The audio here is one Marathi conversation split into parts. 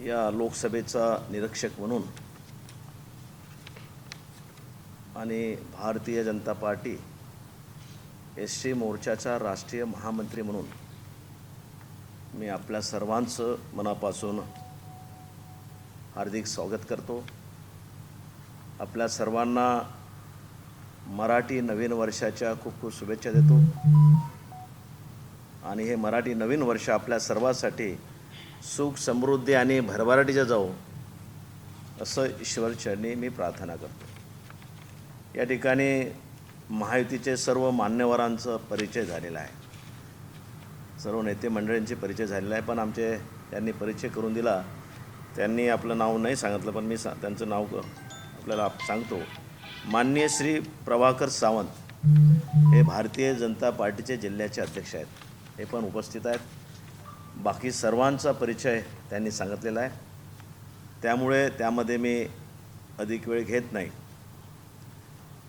या लोकसभेचा निरीक्षक म्हणून. आणि Bharatiya Janata party S T मोर्चाचा राष्ट्रीय महामंत्री म्हणून मी आपल्या सर्वांचं मनापासून हार्दिक स्वागत करतो. आपल्या सर्वांना मराठी नवीन वर्षाच्या खूप खूप शुभेच्छा देतो. आणि हे मराठी नवीन वर्ष आपल्या सर्वांसाठी सुख समृद्धी आणि भरभराटीच्या जाऊ असं ईश्वरचरणी मी प्रार्थना करतो. या ठिकाणी महायुतीचे सर्व मान्यवरांचा परिचय झालेला आहे. सर्व नेते मंडळींचे परिचय झालेला आहे पण आमचे त्यांनी परिचय करून दिला. त्यांनी आपलं नाव नाही सांगितलं पण मी सा त्यांचं नाव आपल्याला सांगतो. माननीय श्री प्रभाकर सावंत हे भारतीय जनता पार्टीचे जिल्ह्याचे अध्यक्ष आहेत. हे पण उपस्थित आहेत. बाकी सर्वांचा परिचय त्यांनी सांगितलेला आहे. त्यामुळे त्यामध्ये मी अधिक वेळ घेत नाही.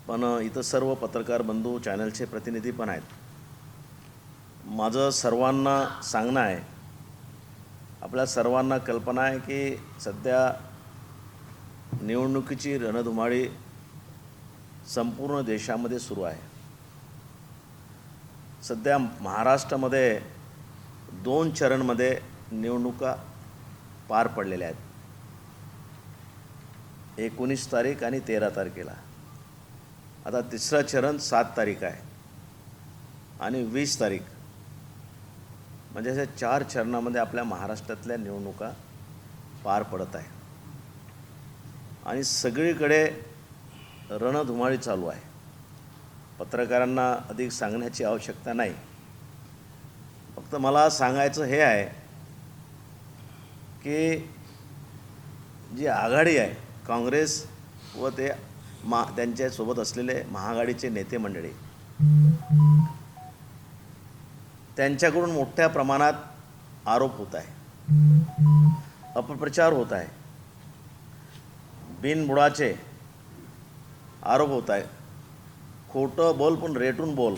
पण इथं सर्व पत्रकार बंधू चॅनलचे प्रतिनिधी पण आहेत. माझं सर्वांना सांगणं आहे आपल्या सर्वांना कल्पना आहे की सध्या निवडणुकीची रणधुमाळी संपूर्ण देशामध्ये सुरू आहे. सध्या महाराष्ट्रामध्ये दोन चरणमध्ये निवडणुका पार पडलेल्या आहेत. एकोणीस तारीख आणि तेरा तारखेला. आता तिसरं चरण सात तारीख आहे आणि वीस तारीख. म्हणजे अशा चार चरणामध्ये आपल्या महाराष्ट्रातल्या निवडणुका पार पडत आहे आणि सगळीकडे रणधुमाळी चालू आहे. पत्रकारांना अधिक सांगण्याची आवश्यकता नाही. फक्त मला सांगायचं हे आहे की जी आघाडी आहे काँग्रेस व ते मा त्यांच्यासोबत असलेले महाआघाडीचे नेते मंडळी त्यांच्याकडून मोठ्या प्रमाणात आरोप होत आहे अपप्रचार होत आहे बिनबुडाचे आरोप होत आहे खोटं बोल पण रेटून बोल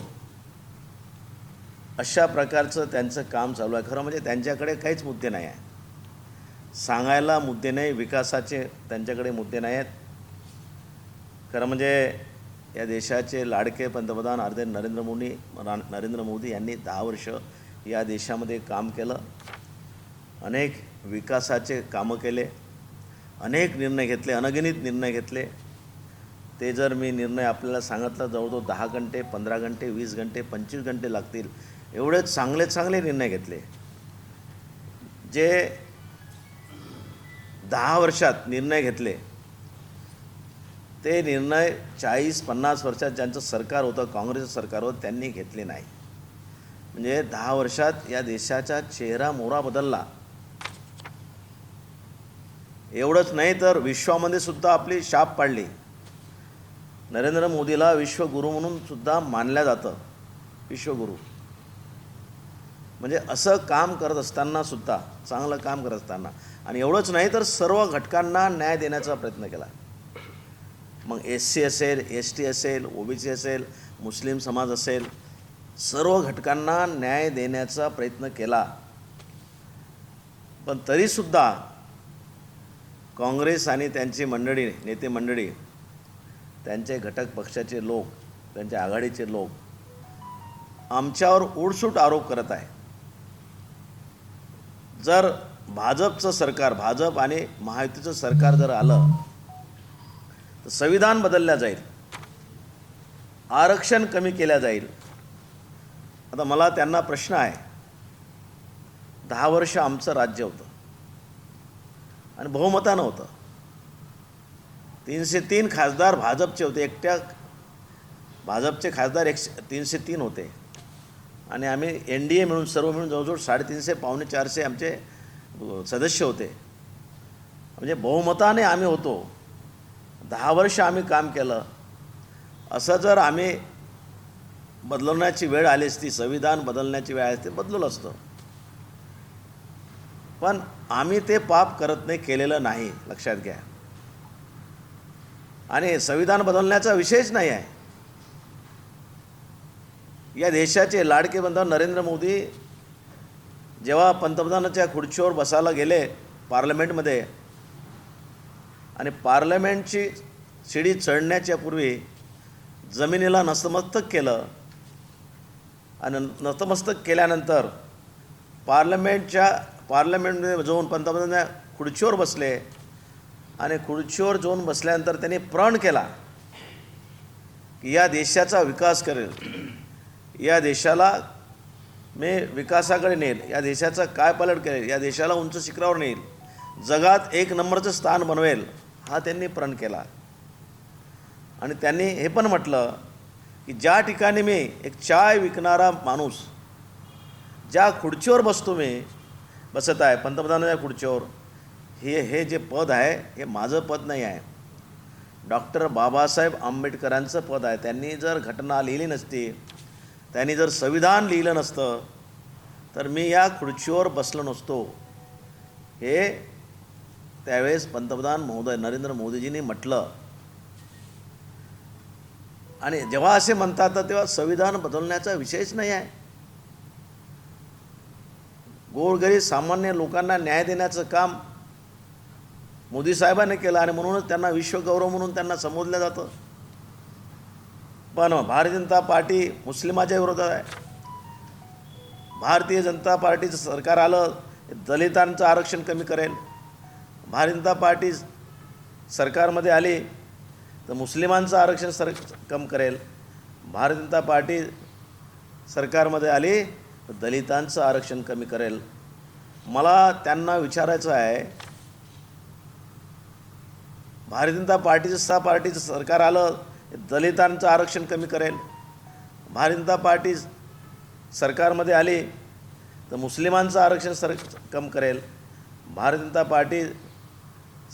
अशा प्रकारचं त्यांचं काम चालू आहे. खरं म्हणजे त्यांच्याकडे काहीच मुद्दे नाही आहे सांगायला मुद्दे नाही विकासाचे त्यांच्याकडे मुद्दे नाही आहेत. खरं म्हणजे या देशाचे लाडके पंतप्रधान अर्धे नरेंद्र मोदी नरेंद्र मोदी यांनी दहा वर्ष या देशामध्ये काम केलं. अनेक विकासाचे कामं केले. अनेक निर्णय घेतले अनगिनित निर्णय घेतले. ते जर मी निर्णय आपल्याला सांगितलं जवळजवळ दहा घंटे पंधरा घंटे वीस घंटे पंचवीस घंटे लागतील एवढे चांगले चांगले निर्णय घेतले. जे दहा वर्षात निर्णय घेतले. ते निर्णय चाळीस पन्नास वर्षात ज्यांचं सरकार होतं काँग्रेसचं सरकार होतं त्यांनी घेतले नाही. म्हणजे दहा वर्षात या देशाचा चेहरा मोहरा बदलला. एवढंच नाही तर विश्वामध्ये सुद्धा आपली शाप पाडली. नरेंद्र मोदीला विश्वगुरू म्हणून सुद्धा मानलं जातं. विश्वगुरू. म्हणजे असं काम करत असताना सुद्धा चांगलं काम करत असताना. आणि एवढंच नाही तर सर्व घटकांना न्याय देण्याचा प्रयत्न केला. मग एस सी असेल एस टी असेल ओबीसी असेल मुस्लिम समाज असेल सर्व घटकांना न्याय देण्याचा प्रयत्न केला. पण तरीसुद्धा काँग्रेस आणि त्यांची मंडळी नेते मंडळी त्यांचे घटक पक्षाचे लोक त्यांच्या आघाडीचे लोक आमच्यावर उडसूट आरोप करत आहे जर भाजपचं सरकार भाजप आणि महायुतीचं सरकार जर आलं तर संविधान बदलल्या जाईल. आरक्षण कमी केल्या जाईल. आता मला त्यांना प्रश्न आहे दहा वर्ष आमचं राज्य होतं. आणि बहुमतानं होतं. तीनशे तीन खासदार भाजपचे होते एकट्या भाजपचे खासदार एकशे तीनशे तीन होते. आणि आम्ही एन डी ए मिळून सर्व मिळून जवळजवळ साडेतीनशे पावणे चारशे आमचे सदस्य होते. म्हणजे बहुमताने आम्ही होतो. दहा वर्ष आम्ही काम केलं. असं जर आम्ही बदलवण्याची वेळ आली असती संविधान बदलण्याची वेळ आली असती बदललं असतं. पण आम्ही ते पाप करत नाही केलेलं नाही लक्षात घ्या. आणि संविधान बदलण्याचा विषयच नाही आहे. या देशाचे लाडके बंधू नरेंद्र मोदी जेव्हा पंतप्रधानाच्या खुर्चीवर बसायला गेले पार्लमेंटमध्ये आणि पार्लमेंटची शिडी चढण्याच्या पूर्वी जमिनीला नतमस्तक केलं आणि नतमस्तक केल्यानंतर पार्लमेंटच्या पार्लमेंटमध्ये जाऊन पंतप्रधान खुर्चीवर बसले आणि खुर्चीवर जाऊन बसल्यानंतर त्यांनी प्रण केला की या देशाचा विकास करेल. या देशाला मी विकासाकडे नेईल या देशाचा काय पलट करेल या देशाला उंच शिखरावर नेईल जगात एक नंबरचं स्थान बनवेल हा त्यांनी प्रण केला. आणि त्यांनी हे पण म्हटलं की ज्या ठिकाणी मी एक चाय विकणारा माणूस ज्या खुर्चीवर बसतो मी बसत आहे पंतप्रधानाच्या खुर्चीवर हे हे जे पद आहे हे माझं पद नाही आहे. डॉक्टर बाबासाहेब आंबेडकरांचं पद आहे. त्यांनी जर घटना लिहिली नसती त्यांनी जर संविधान लिहिलं नसतं तर मी या खुर्चीवर बसलो नसतो. हे त्यावेळेस पंतप्रधान महोदय नरेंद्र मोदीजींनी म्हटलं. आणि जेव्हा असे म्हणतात तर तेव्हा संविधान बदलण्याचा विषयच नाही आहे. गोरगरीब सामान्य लोकांना न्याय देण्याचं काम मोदी साहेबांनी केलं आणि म्हणूनच त्यांना विश्वगौरव म्हणून त्यांना संबोधलं जातं. पण भारतीय जनता पार्टी मुस्लिमाच्या विरोधात आहे. भारतीय जनता पार्टीचं सरकार आलं दलितांचं आरक्षण कमी करेल भारतीय जनता पार्टी सरकारमध्ये आली तर मुस्लिमांचं आरक्षण सर कम करेल. भारतीय जनता पार्टी सरकारमध्ये आली तर दलितांचं आरक्षण कमी करेल. मला त्यांना विचारायचं आहे भारतीय जनता पार्टीचं सहा पार्टीचं सरकार आलं दलितांचं आरक्षण कमी करेल. भारतीय जनता पार्टी सरकारमध्ये आली तर मुस्लिमांचं आरक्षण सर कम करेल. भारतीय जनता पार्टी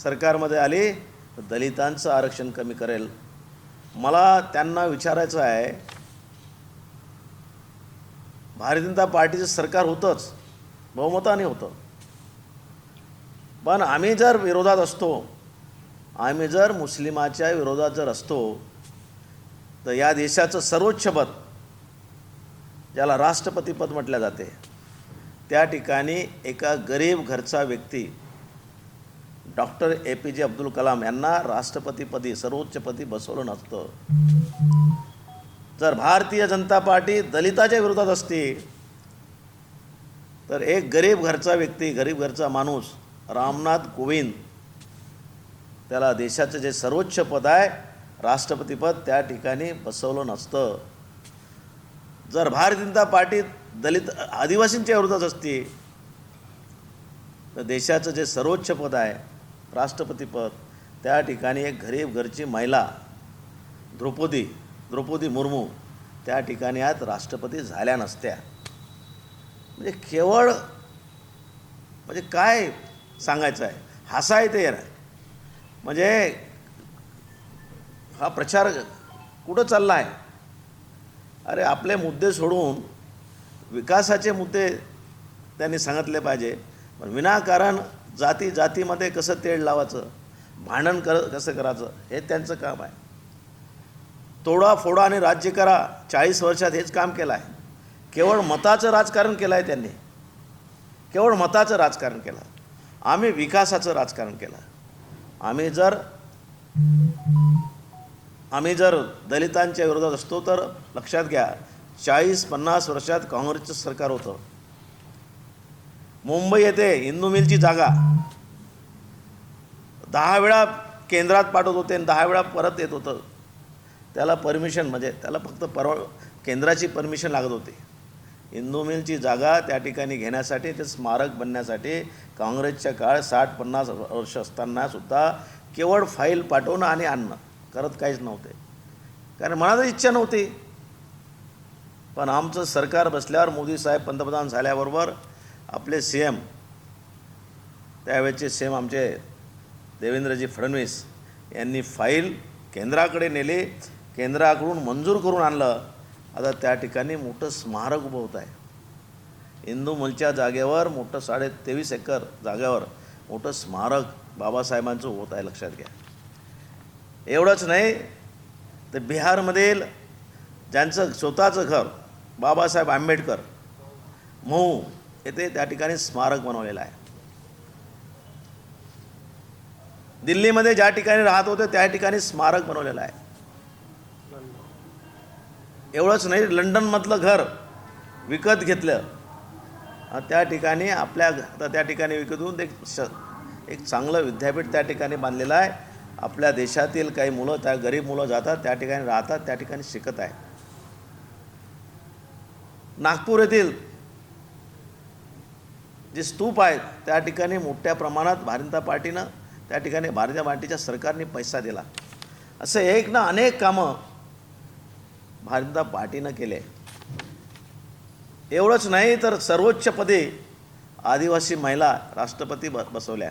सरकारमध्ये आली तर दलितांचं आरक्षण कमी करेल. मला त्यांना विचारायचं आहे भारतीय जनता पार्टीचं सरकार होतंच बहुमताने होतं. पण आम्ही जर विरोधात असतो आम्ही जर मुस्लिमाच्या विरोधात जर असतो तर या देशाचं सर्वोच्च पद ज्याला राष्ट्रपतीपद म्हटलं जाते त्या ठिकाणी एका गरीब घरचा व्यक्ती डॉक्टर ए पी जे अब्दुल कलाम यांना राष्ट्रपतीपदी सर्वोच्चपदी बसवलं नसतं. जर भारतीय जनता पार्टी दलिताच्या विरोधात असती तर एक गरीब घरचा व्यक्ती गरीब घरचा माणूस रामनाथ कोविंद त्याला देशाचं जे सर्वोच्च पद आहे राष्ट्रपतीपद त्या ठिकाणी बसवलं नसतं. जर भारतीय जनता पार्टी दलित आदिवासींच्या विरोधात असती तर देशाचं जे सर्वोच्च पद आहे राष्ट्रपतीपद त्या ठिकाणी एक गरीब घरची महिला द्रौपदी द्रौपदी मुर्मू त्या ठिकाणी आज राष्ट्रपती झाल्या नसत्या. म्हणजे केवळ म्हणजे काय सांगायचं आहे? हसा ते आहे म्हणजे हा प्रचार कुठं चालला आहे अरे आपले मुद्दे सोडून विकासाचे मुद्दे त्यांनी सांगितले पाहिजे. पण विनाकारण जाती जातीमध्ये कसं तेढ लावायचं? भांडण कर कसं करायचं? हे त्यांचं काम आहे. तोडा फोडा आणि राज्य करा. चाळीस वर्षात हेच काम केलं आहे केवळ मताचं राजकारण केलं आहे त्यांनी. केवळ मताचं राजकारण केलं. आम्ही विकासाचं राजकारण केलं. आम्ही जर आम्ही जर दलितांच्या विरोधात असतो तर लक्षात घ्या चाळीस पन्नास वर्षात काँग्रेसचं सरकार होतं. मुंबई येथे हिंदू मिलची जागा. दहा वेळा केंद्रात पाठवत होते आणि दहा वेळा परत येत होतं. त्याला परमिशन म्हणजे त्याला फक्त परवा केंद्राची परमिशन लागत होती. हिंदू मिलची जागा त्या ठिकाणी घेण्यासाठी ते स्मारक बनण्यासाठी काँग्रेसच्या काळ साठ पन्नास वर्ष असताना सुद्धा केवळ फाईल पाठवणं आणि आणणं. करत काहीच नव्हते. कारण मनातच इच्छा नव्हती. पण आमचं सरकार बसल्यावर मोदी साहेब पंतप्रधान झाल्याबरोबर आपले सी एम त्यावेळेचे सी एम आमचे देवेंद्रजी फडणवीस यांनी फाईल केंद्राकडे नेली. केंद्राकडून मंजूर करून आणलं. आता त्या ठिकाणी मोठं स्मारक उभं होत आहे. हिंदू मूलच्या जागेवर मोठं साडे तेवीस एकर जागेवर मोठं स्मारक बाबासाहेबांचं होत आहे लक्षात घ्या. एवढंच नाही तर बिहारमधील ज्यांचं स्वतःचं घर बाबासाहेब आंबेडकर मऊ येथे त्या ठिकाणी स्मारक बनवलेलं आहे. दिल्लीमध्ये ज्या ठिकाणी राहत होते त्या ठिकाणी स्मारक बनवलेलं आहे. एवढंच नाही लंडनमधलं घर विकत घेतलं. त्या ठिकाणी आपल्या आता त्या ठिकाणी विकतून एक श एक चांगलं विद्यापीठ त्या ठिकाणी बांधलेलं आहे. आपल्या देशातील काही मुलं त्या गरीब मुलं जातात त्या ठिकाणी राहतात त्या ठिकाणी शिकत आहे नागपूर येथील जे स्तूप आहेत त्या ठिकाणी मोठ्या प्रमाणात भारतीय जनता पार्टीनं त्या ठिकाणी भारतीय पार्टीच्या सरकारने पैसा दिला. असं एक ना अनेक कामं भारतीय जनता पार्टीनं केले. एवढंच नाही तर सर्वोच्च पदी आदिवासी महिला राष्ट्रपती ब बसवल्या.